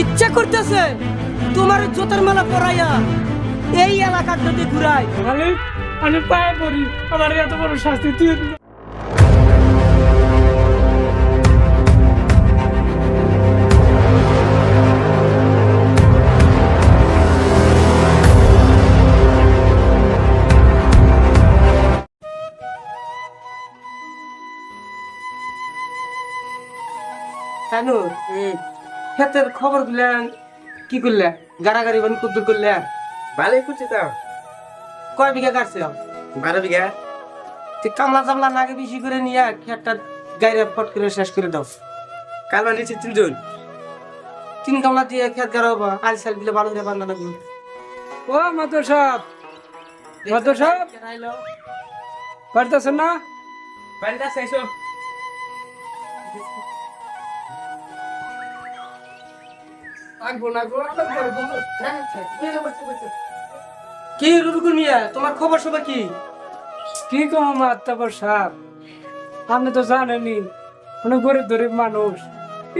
ইচ্ছা করতেছে তোমার জোতার মালা পরাইয়া এই এলাকার যদি ঘুরাই মালিক আমি পায়ে পড়ি। আমার এত বড় শাস্তি তুই ক্ষেতের খবর গুলেন কি করলে? গাড়াগাড়ি বান কুদ্দুর করলে? ভালোই করছি তো। কয় বিঘা কাটছে বারো বিঘা। তুই কামলা চামলা নাগে বেশি করে নিয়ে ক্ষেতটা গাড়ি পট করে শেষ করে দাও। কালবা নিচে তিনজন তিন কামলা দিয়ে খেত গাড়ো আল সাল দিলে ভালো করে বান্ধা লাগবে। ও মাদর সাহেব মাদর সাহেব। পারতেছেন না? বাড়িতে কি রুবুকুল মিয়া তোমার খবর সবার কি? কি কম সাহেব আপনি তো জানেনি অনেক গরিব গরিব মানুষ।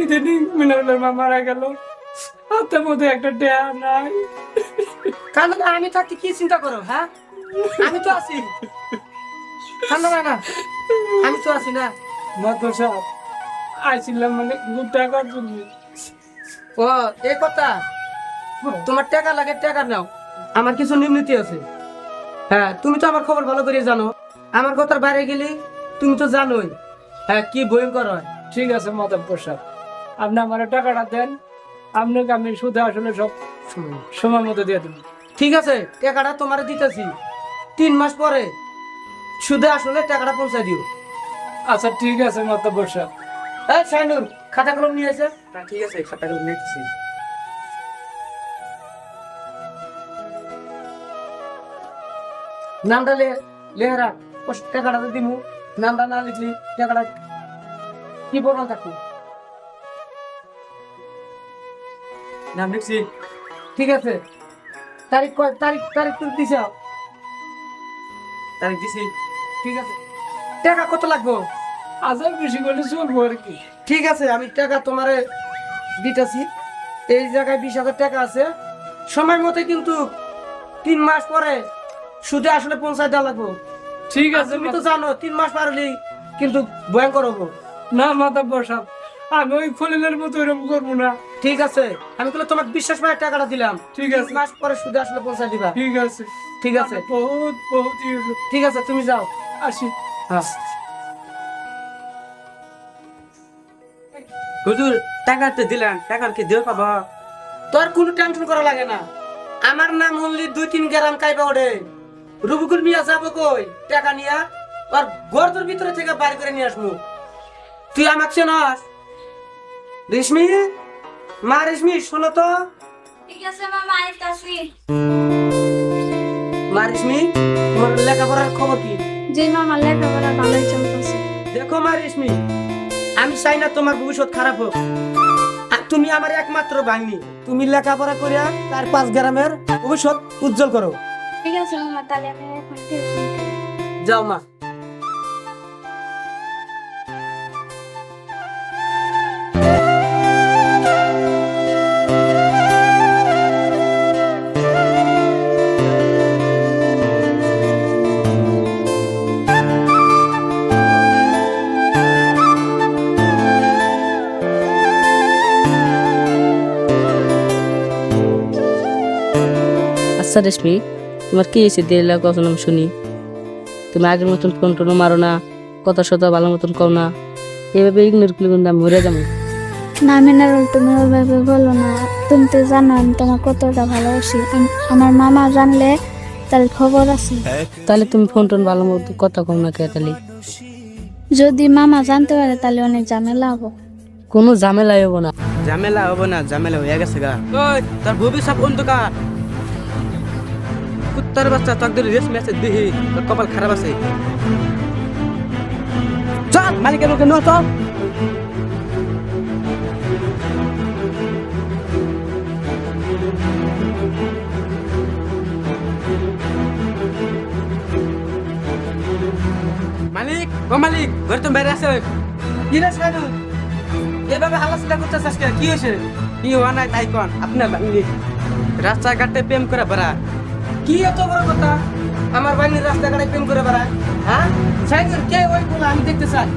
ইদানিং মিনারুলের মা মারা গেল। মধ্যে একটা ডেয়া নাই। কান্না আমি থাকতে কি চিন্তা করো হ্যাঁ? আমি তো আছি। না, আমি তো আছি না। মাদর সাহেব আইছিলাম মানে দু টাকার জন্য ও এই কথা? তোমার টাকা লাগে টাকা নাও। আমার কিছু নিম্নীতি আছে। হ্যাঁ তুমি তো আমার খবর ভালো করে জানো। আমার কথার বাইরে গেলে তুমি তো জানোই। হ্যাঁ কি ভয়ঙ্কর হয়। ঠিক আছে মাধবপুর সাহেব আপনি আমার টাকাটা দেন। আপনাকে আমি সুদে আসলে সব সময় মতো দিয়ে দেবো। ঠিক আছে টাকাটা তোমার দিতেছি। তিন মাস পরে সুদে আসলে টাকাটা পৌঁছাই দিও। আচ্ছা ঠিক আছে মাধবপুর সাহেব এই সাইনুর খাতা কলম নিয়ে তা ঠিক আছে খাতাগুলো নিতেছি নামটা লে লেহারা ও টাকাটা তো দিমু। নামটা না লিখলি টাকাটা কি বলব থাকব নাম লিখছি। ঠিক আছে। তারিখ কয় তারিখ তারিখ তুমি দিছ। তারিখ দিছি। ঠিক আছে। টাকা কত লাগবো? আচ্ছা বেশি করলে চলবো আর কি। ঠিক আছে আমি টাকা তোমারে দিতেছি। এই জায়গায় বিশ হাজার টাকা আছে। সময় মতো কিন্তু তিন মাস পরে সুদে আসলে পৌঁছায় দেওয়া লাগবো। ঠিক আছে তুমি তো জানো তিন মাস পার হলেই কিন্তু ভয়ঙ্কর হব। না মাধবপুর বসাব। আমি ওই খলিলের মতো এরকম করব না। ঠিক আছে আমি তাহলে তোমাকে বিশ্বাস করে টাকাটা দিলাম। ঠিক আছে। মাস পরে সুদে আসলে পৌঁছায় দিবা। ঠিক আছে। ঠিক আছে। বহুত বহুত ঠিক আছে তুমি যাও। আসি। হ্যাঁ। হুজুর টাকা তো দিলেন টাকার কি দেও পাবা? তোর কোনো টেনশন করা লাগে না। আমার নাম হলি দুই তিন গ্রাম কাইবা ওঠে। রুবুকুল মিয়া যাব কই? টাকা নিয়া আর গর্দর ভিতরে থেকে বাইর করে নিয়ে আসব। তুই আমাকে চেনস? রেশমি? মা রেশমি শোনো তো। ঠিক আছে মামা আইতাছি মা রেশমি তোমার লেখাপড়ার খবর কি? যে মামা লেখাপড়া ভালোই চলতেছে। দেখো মা রেশমি আমি চাই না তোমার ভবিষ্যৎ খারাপ হোক। তুমি আমার একমাত্র বাহিনী। তুমি লেখাপড়া করিয়া তার পাঁচ গ্রামের ভবিষ্যৎ উজ্জ্বল করো। ঠিক আছে মামা তাহলে আমি যাও মা। আচ্ছা রেশমি তোমার কি হয়েছে? দিল্লা কখন আমি শুনি। তুমি আগের মতন ফোন টোনো মারো না কথা সতা ভালো মতন কও না। এভাবে ইগনোর করলে কিন্তু আমি মরে যাব। না মিনারুল তুমি ওইভাবে বলো না। তুমি তো জানো আমি তোমার কতটা ভালোবাসি। আমার মামা জানলে তার খবর আছে। তাহলে তুমি ফোন টোন ভালো মতো কথা কও না কে তাহলে? যদি মামা জানতে পারে তাহলে অনেক ঝামেলা হব। কোনো ঝামেলাই হব না। ঝামেলা হব না ঝামেলা হয়ে গেছে গা। তোর ভবিষ্যৎ অন্ধকার কুত্তার বাচ্চা তোর ধরে রেস ম্যাচে দিহি কপাল খারাপ আছে। চল, মালিকের মুখে নো চল। মালিক, ও মালিক, ঘরে তো বাইরে আছে? কি রে সাইনুল এভাবে হাল্লাচিল্লা করতেছিস কে? কি হয়েছে? কি হওয়া নাই তাই কন? আপনার বাঙালি রাস্তাঘাটে প্রেম করে বেড়া কি এত বড় কথা? আমার বাড়ির রাস্তাঘাটে প্রেম করে বেড়ায় হ্যাঁ? সাইকেল কে ওই বলা আমি দেখতে চাই।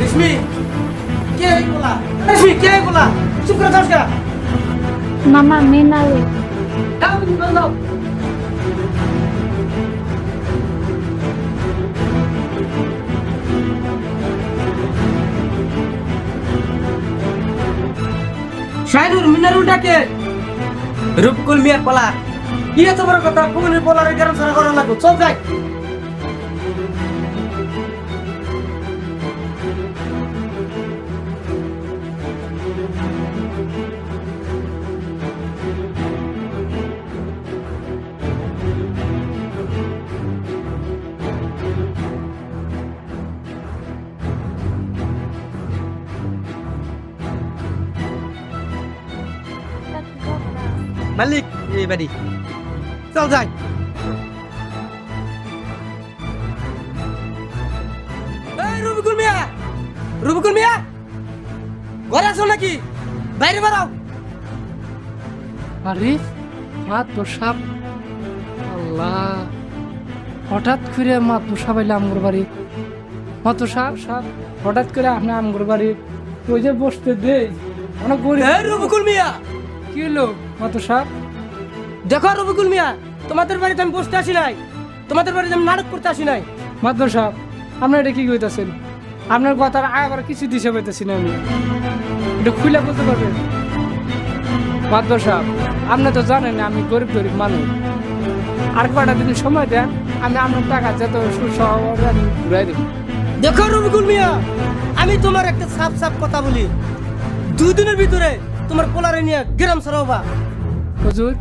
রেশমি কে ওই বলা রেশমি কে ওই বলা চুপ করে থাক মামা মিনারে দাও তুমি বল দাও শাইনুর মিনারুল রূপকুল মিয়ার পলা। কি এত বড় কথা ফুগুনের পোলারে গরম সারা করা লাগবে চল যাই মালিক এই বাড়ি চল যাই। রবিকুল মিয়া রবিকুল মিয়া ঘরে আছো নাকি? বাইরে বেরাও আরে মাত্র সাপ আল্লাহ হঠাৎ করে মাত্র সাপাইলে আমগুর বাড়ি। মাত্র সাপ সাপ হঠাৎ করে আপনি আমগুর বাড়ি। ওই যে বসতে দেই অনেক গরিব। এই রবিকুল মিয়া। কি হলো মাত্র সাপ দেখো রবিকুল মিয়া তোমাদের বাড়িতে আমি বসতে আসি নাই। তোমাদের বাড়িতে আমি নাটক করতে আসি নাই। মাত্র সাপ আপনার এটা কি কইতাছেন? আপনার কথা আবার কিছু দিশে পাইতেছি না আমি। এটা খুলে বলতে পারবেন? মাত্র সাপ আপনি তো জানেন আমি গরিব গরিব মানুষ। আর কয়টা দিন সময় দেন আমি আপনার টাকা যত সুসহ আমি ঘুরাই দেবো। দেখো রবিকুল মিয়া আমি তোমার একটা সাফ সাফ কথা বলি। দুই দিনের ভিতরে তোমার পোলারে নিয়ে গ্রাম সরাবা হুজুর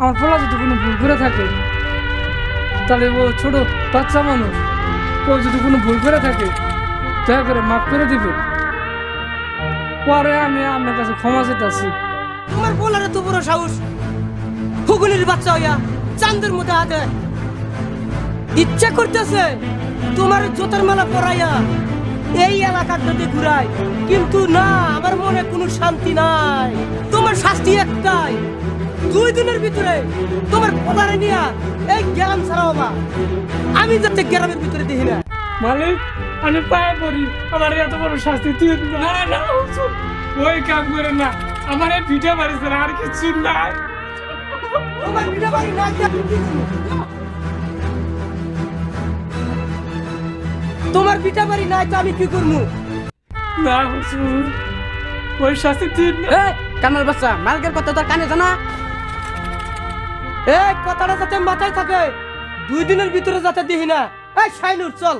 আমার পোলা যদি কোনো ভুল করে থাকে, তাহলে ও ছোট বাচ্চা মানুষ, ও যদি কোনো ভুল করে থাকে, দয়া করে মাফ করে দিবে। পরে আমি আপনার কাছে ক্ষমা চেতাছি। তোমার পোলারে তো বড় সাহস ফুগুনির বাচ্চা হইয়া চান্দের মধ্যে হাতে ইচ্ছা করতেছে তোমার জোতার মালা পরাইয়া এই এলাকার এলাকাটাতে ঘুরাই কিন্তু না, আমার মনে কোনো শান্তি নাই। তোমার শাস্তি একটাই দুই দিনের ভিতরে তোমার পোলারে নিয়া এই গ্রাম ছাড়া বাবা আমি যাতে গ্রামের ভিতরে দেখি না। মালিক আমি পায়ে পড়ি। আমার এত বড় শাস্তি তুই না। না ওই কাম করে না। আমার এই পিঠে বাড়িছে আর কিছু নাই। তোমার বিনা বাড়ি না তোমার পিঠা বাড়ি নাই তো আমি কি করব? না হুজুর। ওই শাস্তি তুই কামাল বাচ্চা মালকের কথা তোর কানে জানা এই কথাটা যাতে মাথায় থাকে দুই দিনের ভিতরে যাতে দিহি না। এই শাইনুর চল।